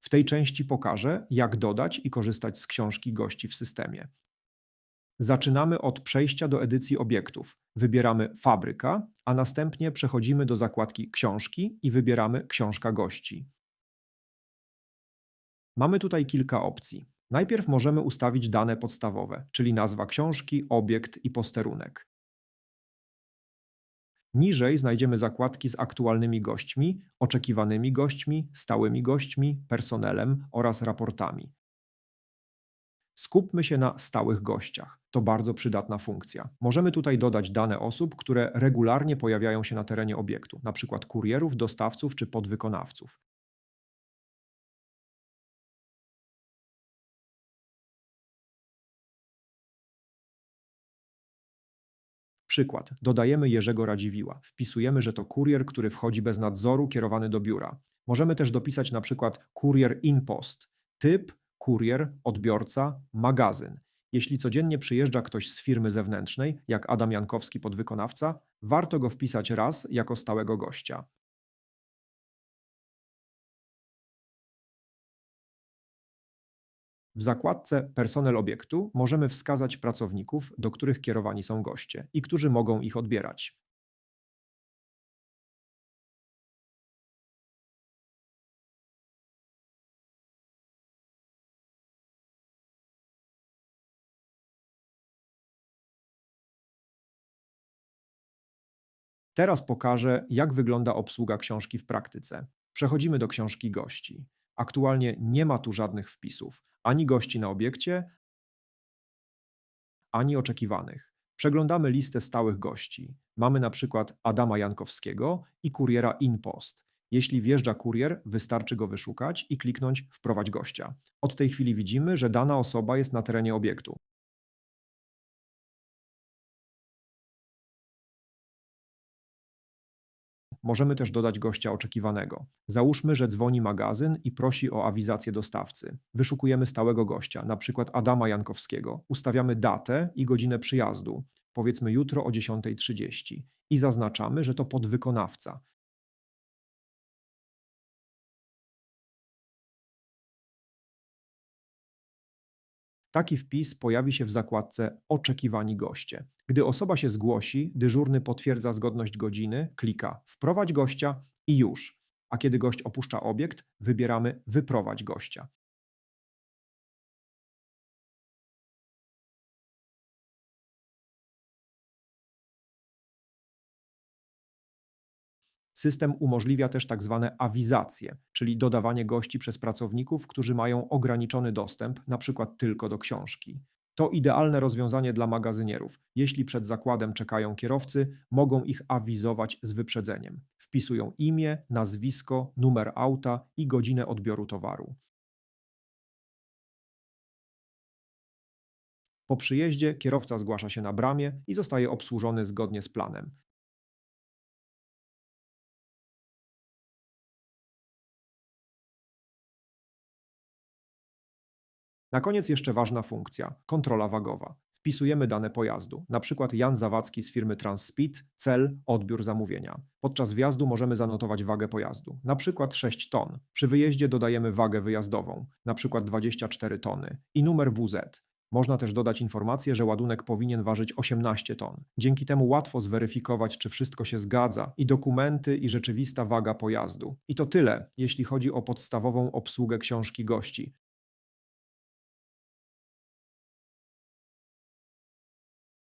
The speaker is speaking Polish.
W tej części pokażę, jak dodać i korzystać z książki gości w systemie. Zaczynamy od przejścia do edycji obiektów. Wybieramy Fabryka, a następnie przechodzimy do zakładki Książki i wybieramy Książka gości. Mamy tutaj kilka opcji. Najpierw możemy ustawić dane podstawowe, czyli nazwa książki, obiekt i posterunek. Niżej znajdziemy zakładki z aktualnymi gośćmi, oczekiwanymi gośćmi, stałymi gośćmi, personelem oraz raportami. Skupmy się na stałych gościach. To bardzo przydatna funkcja. Możemy tutaj dodać dane osób, które regularnie pojawiają się na terenie obiektu, np. kurierów, dostawców czy podwykonawców. Przykład. Dodajemy Jerzego Radziwiła. Wpisujemy, że to kurier, który wchodzi bez nadzoru, kierowany do biura. Możemy też dopisać na przykład kurier in post. Typ, kurier, odbiorca, magazyn. Jeśli codziennie przyjeżdża ktoś z firmy zewnętrznej, jak Adam Jankowski podwykonawca, warto go wpisać raz jako stałego gościa. W zakładce Personel obiektu możemy wskazać pracowników, do których kierowani są goście i którzy mogą ich odbierać. Teraz pokażę, jak wygląda obsługa książki w praktyce. Przechodzimy do książki gości. Aktualnie nie ma tu żadnych wpisów, ani gości na obiekcie, ani oczekiwanych. Przeglądamy listę stałych gości. Mamy na przykład Adama Jankowskiego i kuriera InPost. Jeśli wjeżdża kurier, wystarczy go wyszukać i kliknąć Wprowadź gościa. Od tej chwili widzimy, że dana osoba jest na terenie obiektu. Możemy też dodać gościa oczekiwanego. Załóżmy, że dzwoni magazyn i prosi o awizację dostawcy. Wyszukujemy stałego gościa, na przykład Adama Jankowskiego. Ustawiamy datę i godzinę przyjazdu, powiedzmy jutro o 10.30 i zaznaczamy, że to podwykonawca. Taki wpis pojawi się w zakładce Oczekiwani goście. Gdy osoba się zgłosi, dyżurny potwierdza zgodność godziny, klika Wprowadź gościa i już. A kiedy gość opuszcza obiekt, wybieramy Wyprowadź gościa. System umożliwia też tak zwane awizacje, czyli dodawanie gości przez pracowników, którzy mają ograniczony dostęp, przykład tylko do książki. To idealne rozwiązanie dla magazynierów. Jeśli przed zakładem czekają kierowcy, mogą ich awizować z wyprzedzeniem. Wpisują imię, nazwisko, numer auta i godzinę odbioru towaru. Po przyjeździe kierowca zgłasza się na bramie i zostaje obsłużony zgodnie z planem. Na koniec jeszcze ważna funkcja kontrola wagowa. Wpisujemy dane pojazdu, np. Jan Zawadzki z firmy Transspeed, cel, odbiór zamówienia. Podczas wjazdu możemy zanotować wagę pojazdu, np. 6 ton. Przy wyjeździe dodajemy wagę wyjazdową, np. 24 tony i numer WZ. Można też dodać informację, że ładunek powinien ważyć 18 ton. Dzięki temu łatwo zweryfikować, czy wszystko się zgadza i dokumenty i rzeczywista waga pojazdu. I to tyle, jeśli chodzi o podstawową obsługę książki gości.